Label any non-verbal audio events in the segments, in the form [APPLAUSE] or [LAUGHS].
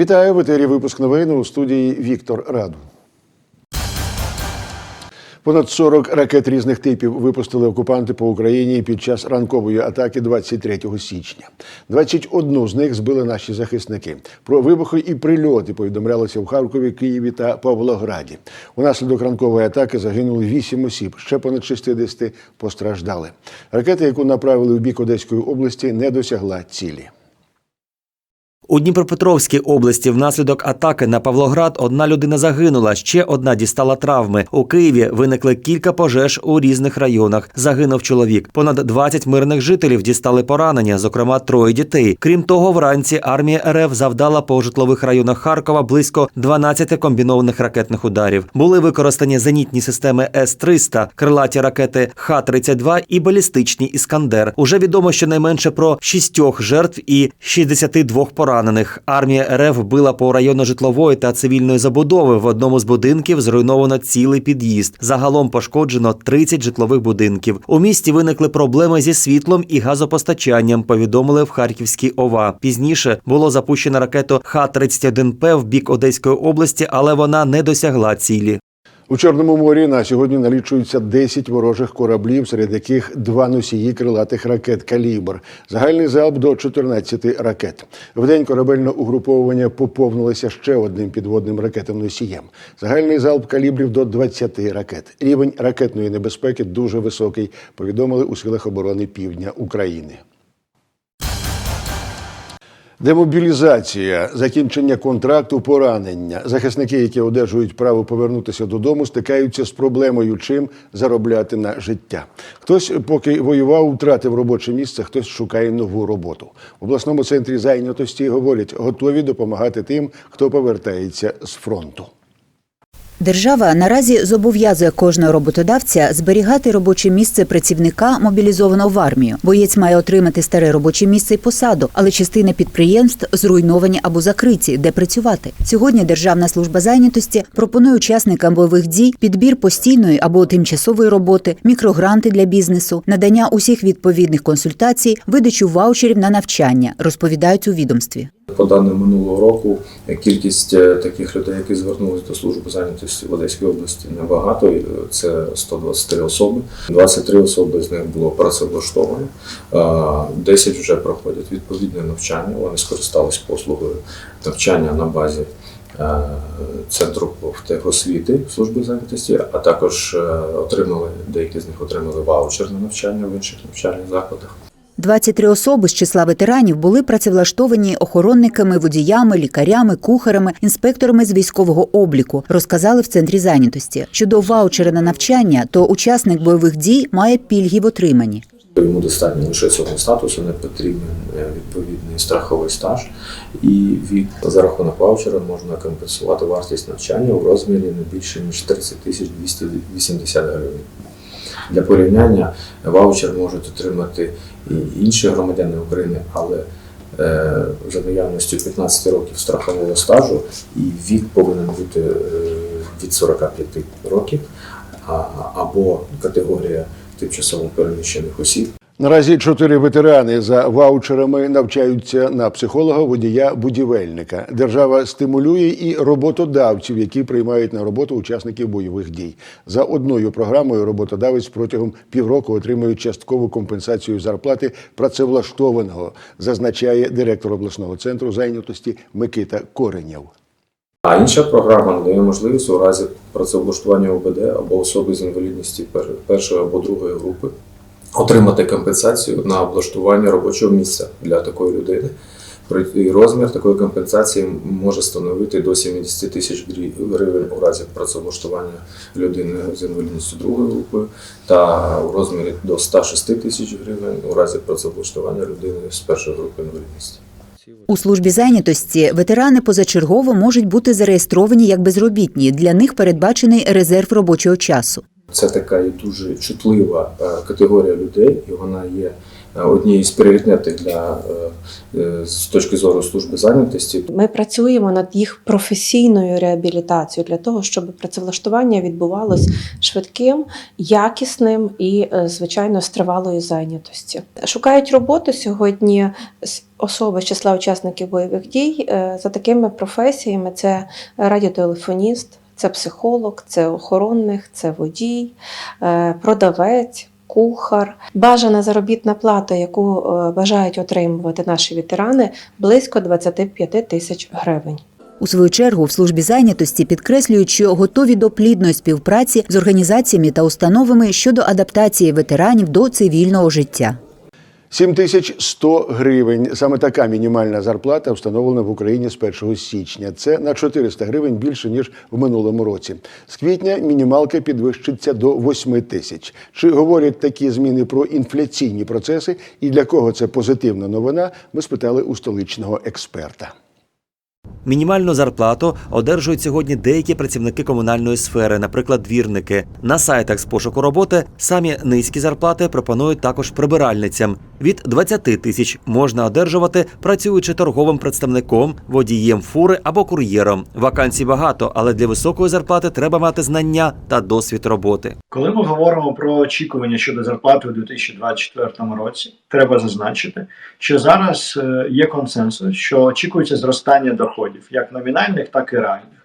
Вітаю в етері випуск новин у студії Віктор Раду. Понад 40 ракет різних типів випустили окупанти по Україні під час ранкової атаки 23 січня. 21 з них збили наші захисники. Про вибухи і прильоти повідомлялося в Харкові, Києві та Павлограді. Унаслідок ранкової атаки загинули 8 осіб, ще понад 60 постраждали. Ракета, яку направили в бік Одеської області, не досягла цілі. У Дніпропетровській області внаслідок атаки на Павлоград одна людина загинула, ще одна дістала травми. У Києві виникли кілька пожеж у різних районах. Загинув чоловік. Понад 20 мирних жителів дістали поранення, зокрема троє дітей. Крім того, вранці армія РФ завдала по житлових районах Харкова близько 12 комбінованих ракетних ударів. Були використані зенітні системи С-300, крилаті ракети Х-32 і балістичні Іскандер. Уже відомо щонайменше про шістьох жертв і 62 поранених. Армія РФ била по району житлової та цивільної забудови. В одному з будинків зруйновано цілий під'їзд. Загалом пошкоджено 30 житлових будинків. У місті виникли проблеми зі світлом і газопостачанням. Повідомили в Харківській ОВА. Пізніше було запущено ракету Х-31П в бік Одеської області, але вона не досягла цілі. У Чорному морі на сьогодні налічується 10 ворожих кораблів, серед яких два носії крилатих ракет «Калібр». Загальний залп до 14 ракет. В день корабельне угруповування поповнилося ще одним підводним ракетом-носієм. Загальний залп калібрів до 20 ракет. Рівень ракетної небезпеки дуже високий, повідомили у силах оборони Півдня України. Демобілізація, закінчення контракту, поранення. Захисники, які одержують право повернутися додому, стикаються з проблемою, чим заробляти на життя. Хтось, поки воював, втратив робоче місце, хтось шукає нову роботу. В обласному центрі зайнятості говорять, готові допомагати тим, хто повертається з фронту. Держава наразі зобов'язує кожного роботодавця зберігати робоче місце працівника, мобілізованого в армію. Боєць має отримати старе робоче місце і посаду, але частина підприємств зруйновані або закриті, де працювати. Сьогодні Державна служба зайнятості пропонує учасникам бойових дій підбір постійної або тимчасової роботи, мікрогранти для бізнесу, надання усіх відповідних консультацій, видачу ваучерів на навчання, розповідають у відомстві. По даним минулого року кількість е, таких людей, які звернулися до служби зайнятості в Одеській області, небагато. Це 123 особи. 23 особи з них було працевлаштовано. Е, 10 вже проходять відповідне навчання. Вони скористались послугою навчання на базі е, центру освіти служби зайнятості, а також е, отримали деякі з них отримали ваучер на навчання в інших навчальних закладах. 23 особи з числа ветеранів були працевлаштовані охоронниками, водіями, лікарями, кухарами, інспекторами з військового обліку, розказали в центрі зайнятості. Щодо ваучера на навчання, то учасник бойових дій має пільги в отриманні. Йому достатньо лише цього статусу, не потрібен е, відповідний страховий стаж, і від за рахунок ваучера можна компенсувати вартість навчання у розмірі не більше ніж 30 тисяч 280 гривень. Для порівняння ваучер можуть отримати і інші громадяни України, але е, за наявністю 15 років страхового стажу і вік повинен бути е, від 45 років, або категорія тимчасово переміщених осіб. Наразі чотири ветерани за ваучерами навчаються на психолога, водія, будівельника. Держава стимулює і роботодавців, які приймають на роботу учасників бойових дій. За одною програмою роботодавець протягом півроку отримує часткову компенсацію зарплати працевлаштованого, зазначає директор обласного центру зайнятості Микита Коренєв. А інша програма надає можливість у разі працевлаштування ОБД або особи з інвалідністю першої або другої групи отримати компенсацію на облаштування робочого місця для такої людини. Розмір такої компенсації може становити до 70 тисяч гривень у разі працевлаштування людини з інвалідністю другої групи та у розмірі до 106 тисяч гривень у разі працевлаштування людини з першої групи інвалідності. У службі зайнятості ветерани позачергово можуть бути зареєстровані як безробітні. Для них передбачений резерв робочого часу. Це така і дуже чутлива е, категорія людей, і вона є е, однією з пріоритетних для е, з точки зору служби зайнятості. Ми працюємо над їх професійною реабілітацією для того, щоб працевлаштування відбувалось швидким, якісним і, звичайно, з тривалою зайнятості. Шукають роботу сьогодні особи з числа учасників бойових дій за такими професіями: це радіотелефоніст, це психолог, це охоронник, це водій, е, продавець. Кухар, бажана заробітна плата, яку е, бажають отримувати наші ветерани, близько 25 тисяч гривень. У свою чергу в службі зайнятості підкреслюють, що готові до плідної співпраці з організаціями та установами щодо адаптації ветеранів до цивільного життя. 7100 гривень. Саме така мінімальна зарплата встановлена в Україні з 1 січня. Це на 400 гривень більше ніж в минулому році. З квітня мінімалка підвищиться до 8 тисяч. Чи говорять такі зміни про інфляційні процеси і для кого це позитивна новина? Ми спитали у столичного експерта. Мінімальну зарплату одержують сьогодні деякі працівники комунальної сфери, наприклад, двірники. На сайтах з пошуку роботи самі низькі зарплати пропонують також прибиральницям. Від 20 тисяч можна одержувати, працюючи торговим представником, водієм фури або кур'єром. Вакансій багато, але для високої зарплати треба мати знання та досвід роботи. Коли ми говоримо про очікування щодо зарплати у 2024 році, треба зазначити, що зараз е, є консенсус, що очікується зростання доходів як номінальних, так і реальних.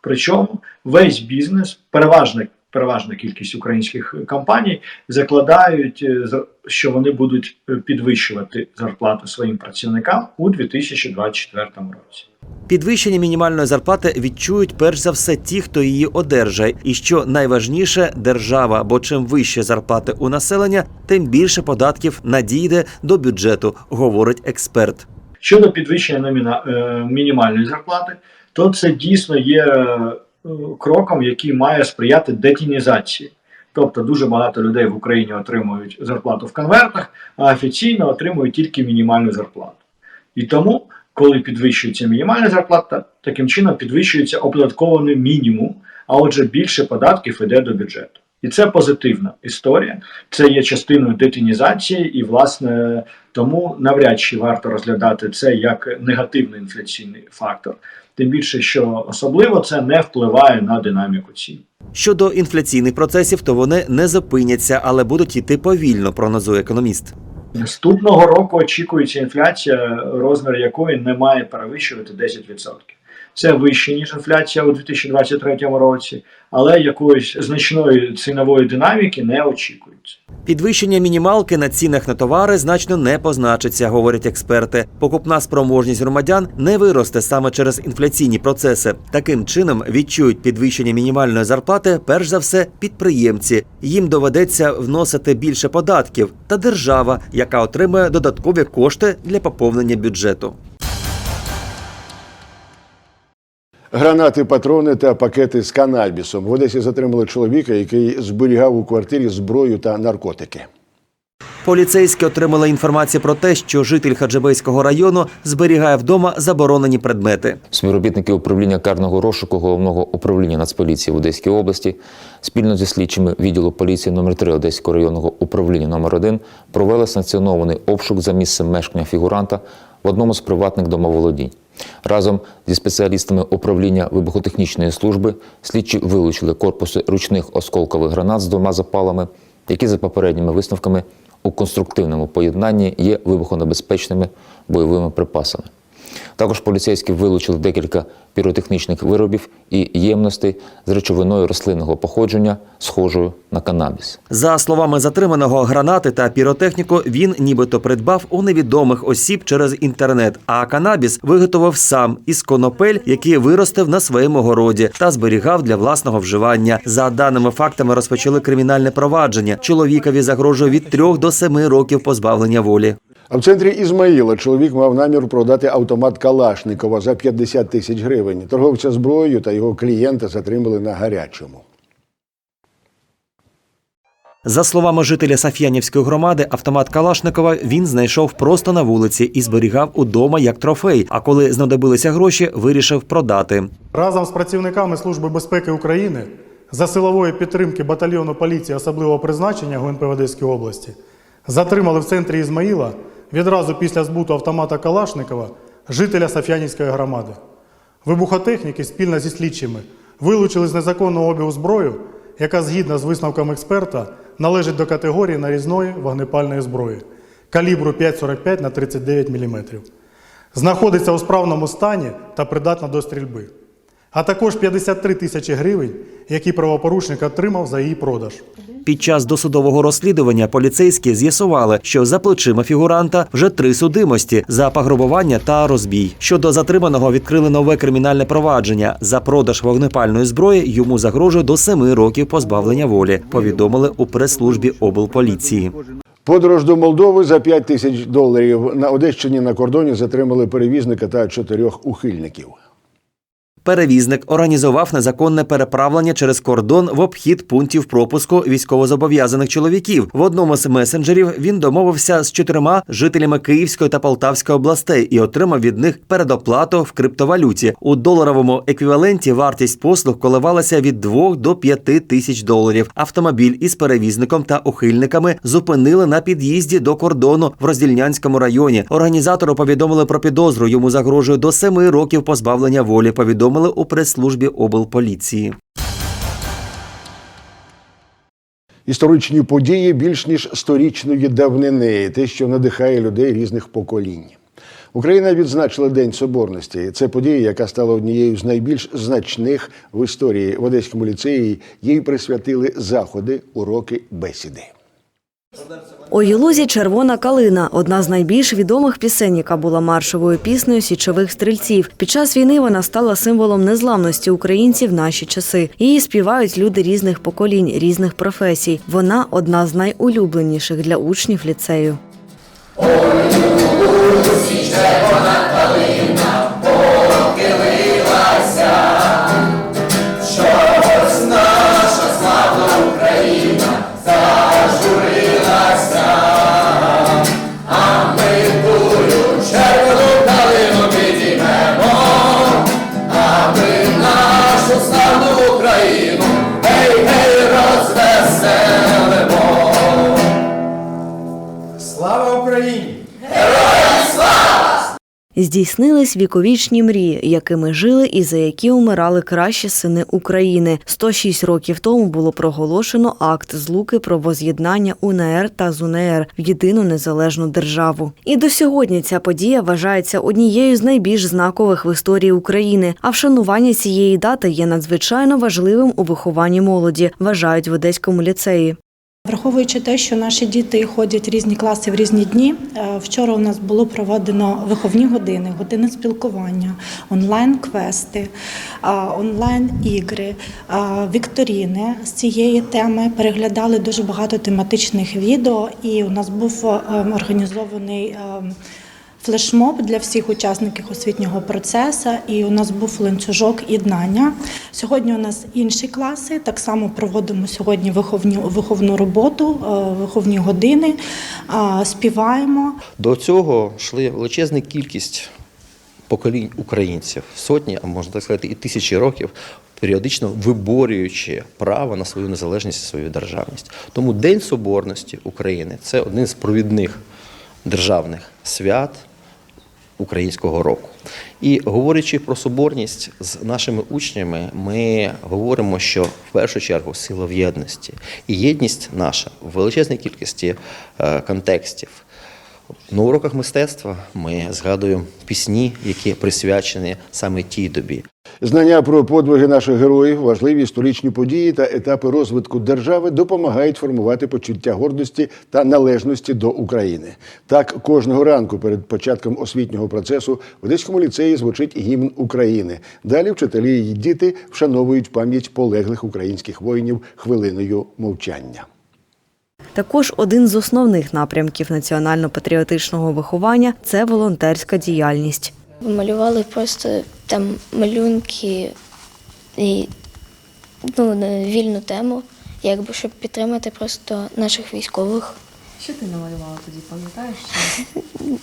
Причому весь бізнес, переважна, переважна кількість українських компаній, закладають, е, що вони будуть е, підвищувати зарплату своїм працівникам у 2024 році. Підвищення мінімальної зарплати відчують перш за все ті, хто її одержає, і що найважніше держава, бо чим вище зарплати у населення, тим більше податків надійде до бюджету, говорить експерт. Щодо підвищення номіна... е, мінімальної зарплати, то це дійсно є е, кроком, який має сприяти детінізації. Тобто дуже багато людей в Україні отримують зарплату в конвертах, а офіційно отримують тільки мінімальну зарплату. І тому, коли підвищується мінімальна зарплата, таким чином підвищується оподаткований мінімум, а отже більше податків йде до бюджету. І це позитивна історія. Це є частиною детінізації, і, власне, тому навряд чи варто розглядати це як негативний інфляційний фактор. Тим більше, що особливо це не впливає на динаміку цін. Щодо інфляційних процесів, то вони не зупиняться, але будуть йти повільно, прогнозує економіст. Наступного року очікується інфляція, розмір якої не має перевищувати 10%. Це вище ніж інфляція у 2023 році, але якоїсь значної цінової динаміки не очікується. Підвищення мінімалки на цінах на товари значно не позначиться, говорять експерти. Покупна спроможність громадян не виросте саме через інфляційні процеси. Таким чином відчують підвищення мінімальної зарплати, перш за все, підприємці. Їм доведеться вносити більше податків та держава, яка отримує додаткові кошти для поповнення бюджету. Гранати, патрони та пакети з канабісом. В Одесі затримали чоловіка, який зберігав у квартирі зброю та наркотики. Поліцейські отримали інформацію про те, що житель Хаджибейського району зберігає вдома заборонені предмети. Співробітники управління карного розшуку головного управління Нацполіції в Одеській області спільно зі слідчими відділу поліції номер 3 Одеського районного управління номер 1 провели санкціонований обшук за місцем мешкання фігуранта в одному з приватних домоволодінь. Разом зі спеціалістами управління вибухотехнічної служби слідчі вилучили корпуси ручних осколкових гранат з двома запалами, які за попередніми висновками у конструктивному поєднанні є вибухонебезпечними бойовими припасами. Також поліцейські вилучили декілька піротехнічних виробів і ємностей з речовиною рослинного походження, схожою на канабіс. За словами затриманого, гранати та піротехніку він нібито придбав у невідомих осіб через інтернет. А канабіс виготовив сам із конопель, які виростив на своєму городі та зберігав для власного вживання. За даними фактами, розпочали кримінальне провадження. Чоловікові загрожує від трьох до семи років позбавлення волі. А в центрі Ізмаїла чоловік мав намір продати автомат Калашникова за 50 тисяч гривень. Торговця зброєю та його клієнта затримали на гарячому. За словами жителя Саф'янівської громади, автомат Калашникова він знайшов просто на вулиці і зберігав удома як трофей. А коли знадобилися гроші, вирішив продати. Разом з працівниками Служби безпеки України за силової підтримки батальйону поліції особливого призначення ГУНП в Одеській області затримали в центрі Ізмаїла відразу після збуту автомата Калашникова жителя Саф'янівської громади. Вибухотехніки спільно зі слідчими вилучили з незаконного обігу зброю, яка згідно з висновком експерта належить до категорії нарізної вогнепальної зброї калібру 5,45 на 39 мм. Знаходиться у справному стані та придатна до стрільби. А також 53 тисячі гривень, які правопорушник отримав за її продаж. Під час досудового розслідування поліцейські з'ясували, що за плечима фігуранта вже три судимості за пограбування та розбій. Щодо затриманого відкрили нове кримінальне провадження. За продаж вогнепальної зброї йому загрожує до семи років позбавлення волі. Повідомили у прес-службі облполіції. Подорож до Молдови за 5 тисяч доларів на Одещині на кордоні затримали перевізника та чотирьох ухильників. Перевізник організував незаконне переправлення через кордон в обхід пунктів пропуску військовозобов'язаних чоловіків. В одному з месенджерів він домовився з чотирма жителями Київської та Полтавської областей і отримав від них передоплату в криптовалюті. У доларовому еквіваленті вартість послуг коливалася від 2 до 5 тисяч доларів. Автомобіль із перевізником та ухильниками зупинили на під'їзді до кордону в Роздільнянському районі. Організатору повідомили про підозру. Йому загрожує до 7 років позбавлення волі. Повідомили у прес-службі облполіції. Історичні події більш ніж сторічної давнини, те, що надихає людей різних поколінь. Україна відзначила День Соборності. Це подія, яка стала однією з найбільш значних в історії в Одеському ліцеї. Їй присвятили заходи, уроки, бесіди. У Юлузі червона калина одна з найбільш відомих пісень, яка була маршовою піснею січових стрільців. Під час війни вона стала символом незламності українців в наші часи. Її співають люди різних поколінь, різних професій. Вона одна з найулюбленіших для учнів ліцею. Слава Здійснились віковічні мрії, якими жили і за які умирали кращі сини України. 106 років тому було проголошено акт злуки про воз'єднання УНР та ЗУНР в єдину незалежну державу. І до сьогодні ця подія вважається однією з найбільш знакових в історії України. А вшанування цієї дати є надзвичайно важливим у вихованні молоді, вважають в Одеському ліцеї. Враховуючи те, що наші діти ходять в різні класи в різні дні. е, Вчора у нас було проведено виховні години, години спілкування, онлайн-квести, онлайн-ігри, вікторіни з цієї теми. Переглядали дуже багато тематичних відео, і у нас був е, організований. Флешмоб для всіх учасників освітнього процесу, і у нас був ланцюжок єднання. Сьогодні у нас інші класи. Так само проводимо сьогодні виховні, виховну роботу, е, виховні години, е, співаємо. До цього йшли величезна кількість поколінь українців, сотні, а можна так сказати, і тисячі років, періодично виборюючи право на свою незалежність і свою державність. Тому День Соборності України це один з провідних державних свят українського року. І говорячи про соборність з нашими учнями, ми говоримо, що в першу чергу сила в єдності. І єдність наша в величезній кількості е, контекстів. На уроках мистецтва ми згадуємо пісні, які присвячені саме тій добі. Знання про подвиги наших героїв, важливі історичні події та етапи розвитку держави допомагають формувати почуття гордості та належності до України. Так, кожного ранку перед початком освітнього процесу в Одеському ліцеї звучить гімн України. Далі вчителі і діти вшановують пам'ять полеглих українських воїнів хвилиною мовчання. Також один з основних напрямків національно-патріотичного виховання це волонтерська діяльність. Малювали просто там малюнки і ну, на вільну тему, якби щоб підтримати просто наших військових. Що ти намалювала тоді, пам'ятаєш? [LAUGHS]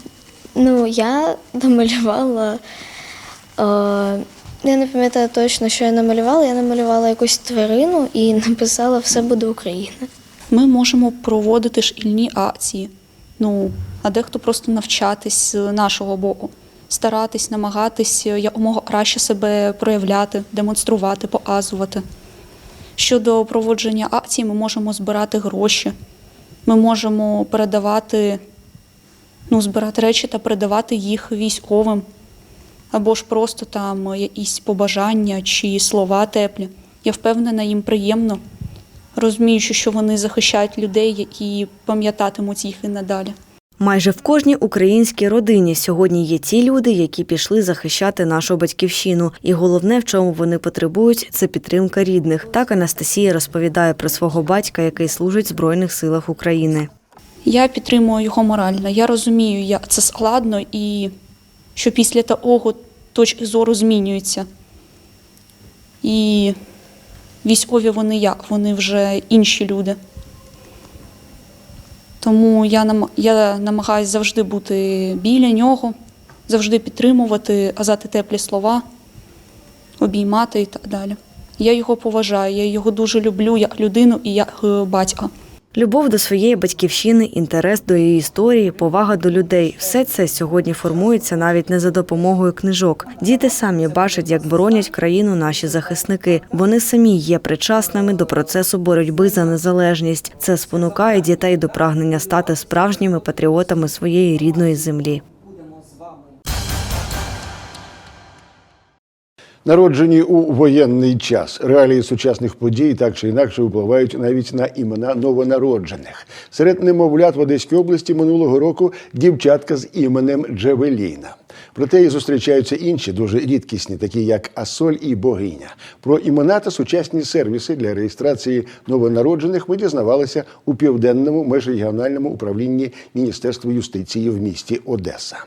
Ну, я намалювала. Е, я не пам'ятаю точно, що я намалювала. Я намалювала якусь тварину і [LAUGHS] написала Все буде Україна. Ми можемо проводити шкільні акції. Ну, а дехто просто навчатись з нашого боку, старатись, намагатись якомога краще себе проявляти, демонструвати, показувати. Щодо проводження акцій, ми можемо збирати гроші, ми можемо передавати, ну, збирати речі та передавати їх військовим, або ж просто там якісь побажання чи слова теплі. Я впевнена, їм приємно, розуміючи, що вони захищають людей, які пам'ятатимуть їх і надалі. Майже в кожній українській родині сьогодні є ті люди, які пішли захищати нашу батьківщину. І головне, в чому вони потребують, це підтримка рідних. Так Анастасія розповідає про свого батька, який служить в Збройних силах України. Я підтримую його морально. Я розумію, як це складно і що після того точки зору змінюються. І військові вони як? Вони вже інші люди. Тому я, я намагаюся завжди бути біля нього, завжди підтримувати, казати теплі слова, обіймати і так далі. Я його поважаю, я його дуже люблю як людину і як е, батька. Любов до своєї батьківщини, інтерес до її історії, повага до людей все це сьогодні формується навіть не за допомогою книжок. Діти самі бачать, як боронять країну наші захисники. Вони самі є причасними до процесу боротьби за незалежність. Це спонукає дітей до прагнення стати справжніми патріотами своєї рідної землі. Народжені у воєнний час реалії сучасних подій так чи інакше впливають навіть на імена новонароджених. Серед немовлят в Одеській області минулого року дівчатка з іменем Джевеліна. Проте і зустрічаються інші дуже рідкісні, такі як Асоль і Богиня. Про імена та сучасні сервіси для реєстрації новонароджених ми дізнавалися у південному межрегіональному управлінні Міністерства юстиції в місті Одеса.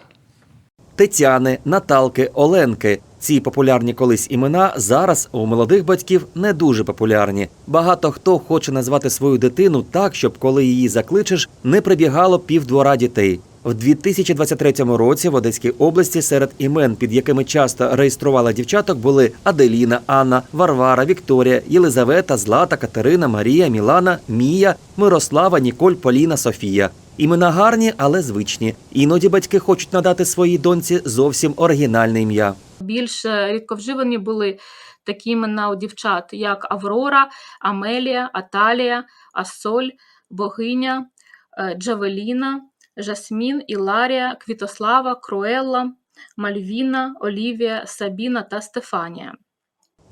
Тетяни, Наталки, Оленки. Ці популярні колись імена зараз у молодих батьків не дуже популярні. Багато хто хоче назвати свою дитину так, щоб коли її закличеш, не прибігало півдвора дітей. В 2023 році в Одеській області серед імен, під якими часто реєстрували дівчаток, були Аделіна, Анна, Варвара, Вікторія, Єлизавета, Злата, Катерина, Марія, Мілана, Мія, Мирослава, Ніколь, Поліна, Софія. Імена гарні, але звичні. Іноді батьки хочуть надати своїй доньці зовсім оригінальне ім'я. Більш е, рідковживані були такі імена у дівчат, як Аврора, Амелія, Аталія, Асоль, Богиня, е, Джавеліна, Жасмін, Іларія, Квітослава, Круелла, Мальвіна, Олівія, Сабіна та Стефанія.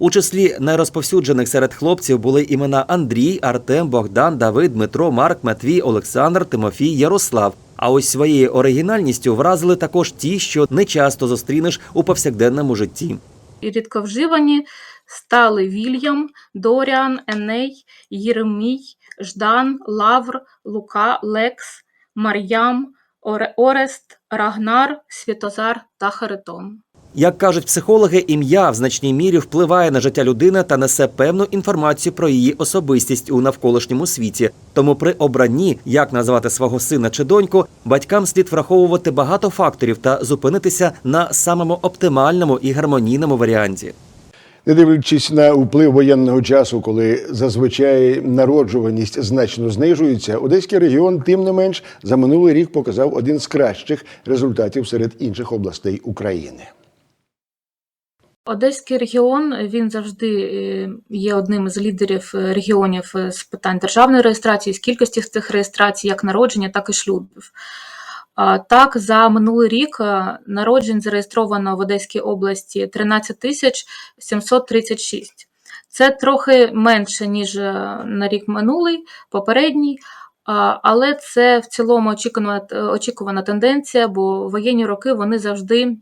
У числі найрозповсюджених серед хлопців були імена Андрій, Артем, Богдан, Давид, Дмитро, Марк, Матвій, Олександр, Тимофій, Ярослав. А ось своєю оригінальністю вразили також ті, що не часто зустрінеш у повсякденному житті. І рідковживані стали Вільям, Доріан, Еней, Єремій, Ждан, Лавр, Лука, Лекс, Мар'ям, Оре- Орест, Рагнар, Світозар та Харитон. Як кажуть психологи, ім'я в значній мірі впливає на життя людини та несе певну інформацію про її особистість у навколишньому світі. Тому при обранні, як назвати свого сина чи доньку, батькам слід враховувати багато факторів та зупинитися на самому оптимальному і гармонійному варіанті. Не дивлячись на вплив воєнного часу, коли зазвичай народжуваність значно знижується, Одеський регіон, тим не менш, за минулий рік показав один з кращих результатів серед інших областей України. Одеський регіон він завжди е, є одним з лідерів е, регіонів е, з питань державної реєстрації, з кількості цих реєстрацій, як народження, так і шлюбів. Так, за минулий рік народжень зареєстровано в Одеській області 13 тисяч 736. Це трохи менше, ніж на рік минулий, попередній, але це в цілому очікувана, очікувана тенденція, бо воєнні роки вони завжди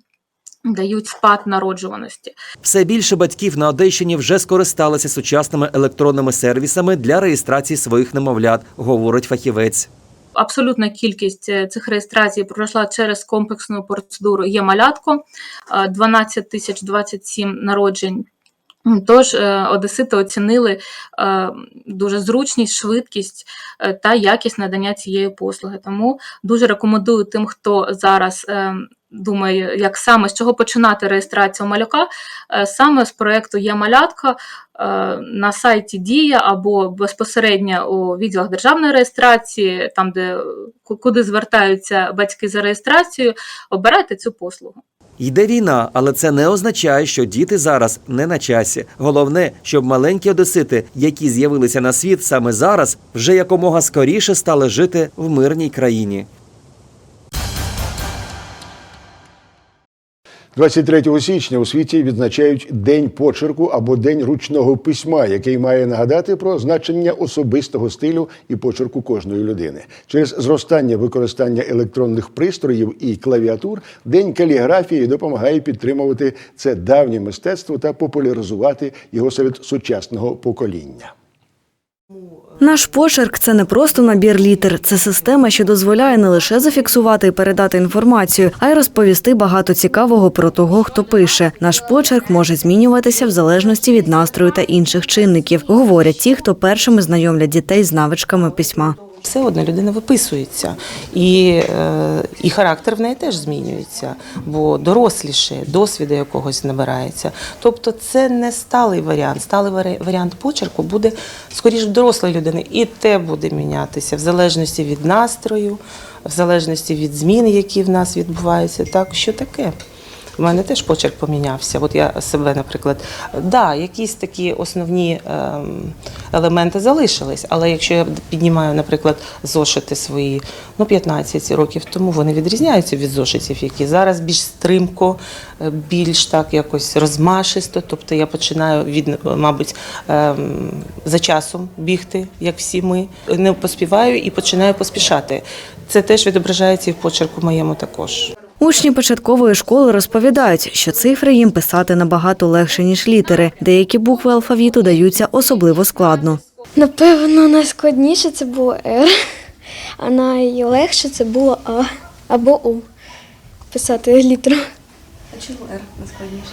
дають спад народжуваності. Все більше батьків на Одещині вже скористалися сучасними електронними сервісами для реєстрації своїх немовлят, говорить фахівець. Абсолютна кількість е, цих реєстрацій пройшла через комплексну процедуру є малятко, е, 12 тисяч 27 народжень Тож е, одесити оцінили е, дуже зручність, швидкість е, та якість надання цієї послуги. Тому дуже рекомендую тим, хто зараз думає, як саме з чого починати реєстрацію малюка, саме з проєкту Є малятка на сайті Дія або безпосередньо у відділах державної реєстрації, там де куди звертаються батьки за реєстрацією, обирайте цю послугу. Йде війна, але це не означає, що діти зараз не на часі. Головне, щоб маленькі одесити, які з'явилися на світ саме зараз, вже якомога скоріше стали жити в мирній країні. 23 січня у світі відзначають День почерку або День ручного письма, який має нагадати про значення особистого стилю і почерку кожної людини. Через зростання використання електронних пристроїв і клавіатур День каліграфії допомагає підтримувати це давнє мистецтво та популяризувати його серед сучасного покоління. Наш почерк це не просто набір літер, це система, що дозволяє не лише зафіксувати і передати інформацію, а й розповісти багато цікавого про того, хто пише. Наш почерк може змінюватися в залежності від настрою та інших чинників, говорять ті, хто першими знайомлять дітей з навичками письма. Все одно людина виписується, і, е, і характер в неї теж змінюється, бо доросліше, досвіду якогось набирається. Тобто це не сталий варіант. Сталий варіант почерку буде скоріш в дорослої людини, і те буде мінятися в залежності від настрою, в залежності від змін, які в нас відбуваються. Так, що таке? У мене теж почерк помінявся. От я себе, наприклад, да, якісь такі основні ем, елементи залишились, але якщо я піднімаю, наприклад, зошити свої ну, 15 років тому, вони відрізняються від зошитів, які зараз більш стримко, е, більш так якось розмашисто. Тобто я починаю від, мабуть, ем, за часом бігти, як всі ми. Не поспіваю і починаю поспішати. Це теж відображається і в почерку моєму також. Учні початкової школи розповідають, що цифри їм писати набагато легше, ніж літери. Деякі букви алфавіту даються особливо складно. Напевно, найскладніше це було Р, а найлегше це було А або У. Писати літеру. А чому Р найскладніше?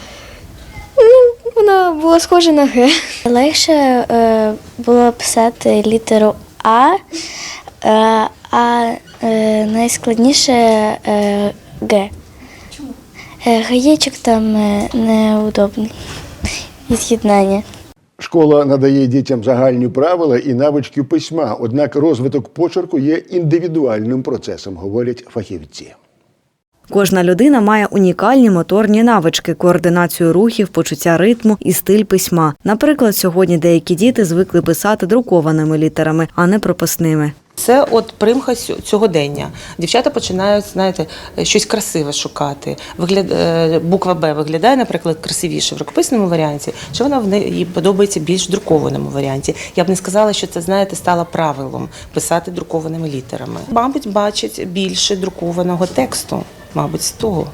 Ну, вона була схожа на Г. Легше е, було писати літеру А, е, а е, найскладніше е, Г. Чому? Е, гаєчок там е, неудобний від з'єднання. Школа надає дітям загальні правила і навички письма, однак розвиток почерку є індивідуальним процесом, говорять фахівці. Кожна людина має унікальні моторні навички, координацію рухів, почуття ритму і стиль письма. Наприклад, сьогодні деякі діти звикли писати друкованими літерами, а не прописними. Це от примха цьогодення. Дівчата починають, знаєте, щось красиве шукати. Вигляд, е, буква Б виглядає, наприклад, красивіше в рукописному варіанті, чи вона в неї подобається більш друкованому варіанті. Я б не сказала, що це, знаєте, стало правилом писати друкованими літерами. Мабуть, бачать більше друкованого тексту, мабуть, з того.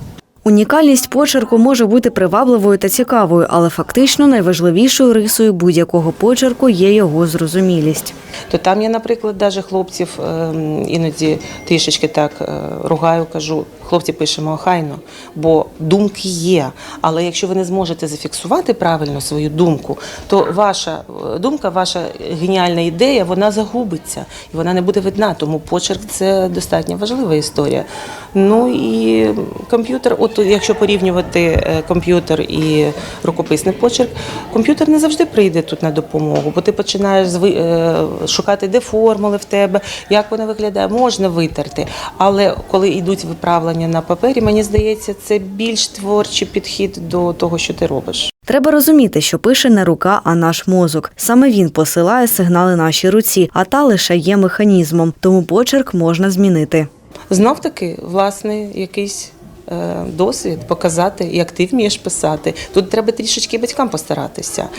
Унікальність почерку може бути привабливою та цікавою, але фактично найважливішою рисою будь-якого почерку є його зрозумілість. То там я, наприклад, даже хлопців ем, іноді трішечки так е, ругаю, кажу, хлопці пишемо охайно, бо думки є. Але якщо ви не зможете зафіксувати правильно свою думку, то ваша е, думка, ваша геніальна ідея, вона загубиться і вона не буде видна. Тому почерк це достатньо важлива історія. Ну і комп'ютер, от якщо порівнювати е, комп'ютер і рукописний почерк, комп'ютер не завжди прийде тут на допомогу, бо ти починаєш е, шукати, де формули в тебе, як вона виглядає, можна витерти. Але коли йдуть виправлення на папері, мені здається, це більш творчий підхід до того, що ти робиш. Треба розуміти, що пише не рука, а наш мозок. Саме він посилає сигнали нашій руці, а та лише є механізмом, тому почерк можна змінити. Знов таки, власне, якийсь е, досвід показати, як ти вмієш писати. Тут треба трішечки батькам постаратися.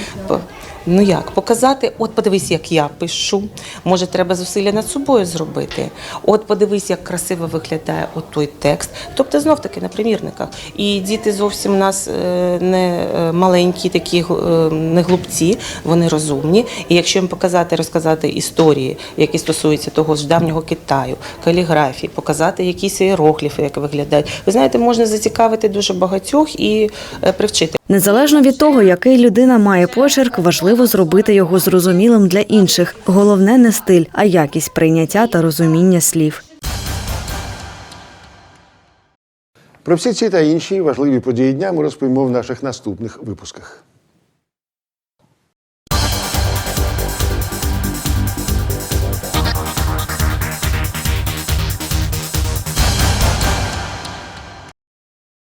Ну як, показати, от подивись, як я пишу. Може, треба зусилля над собою зробити. От подивись, як красиво виглядає от той текст. Тобто, знов таки на примірниках. І діти зовсім у нас е, не е, маленькі, такі е, не глупці, вони розумні. І якщо їм показати, розказати історії, які стосуються того ж давнього Китаю, каліграфії, показати якісь іерогліфи, як виглядають. Ви знаєте, можна зацікавити дуже багатьох і привчити. Незалежно від того, який людина має почерк, важливо зробити його зрозумілим для інших. Головне не стиль, а якість прийняття та розуміння слів. Про всі ці та інші важливі події дня ми розповімо в наших наступних випусках.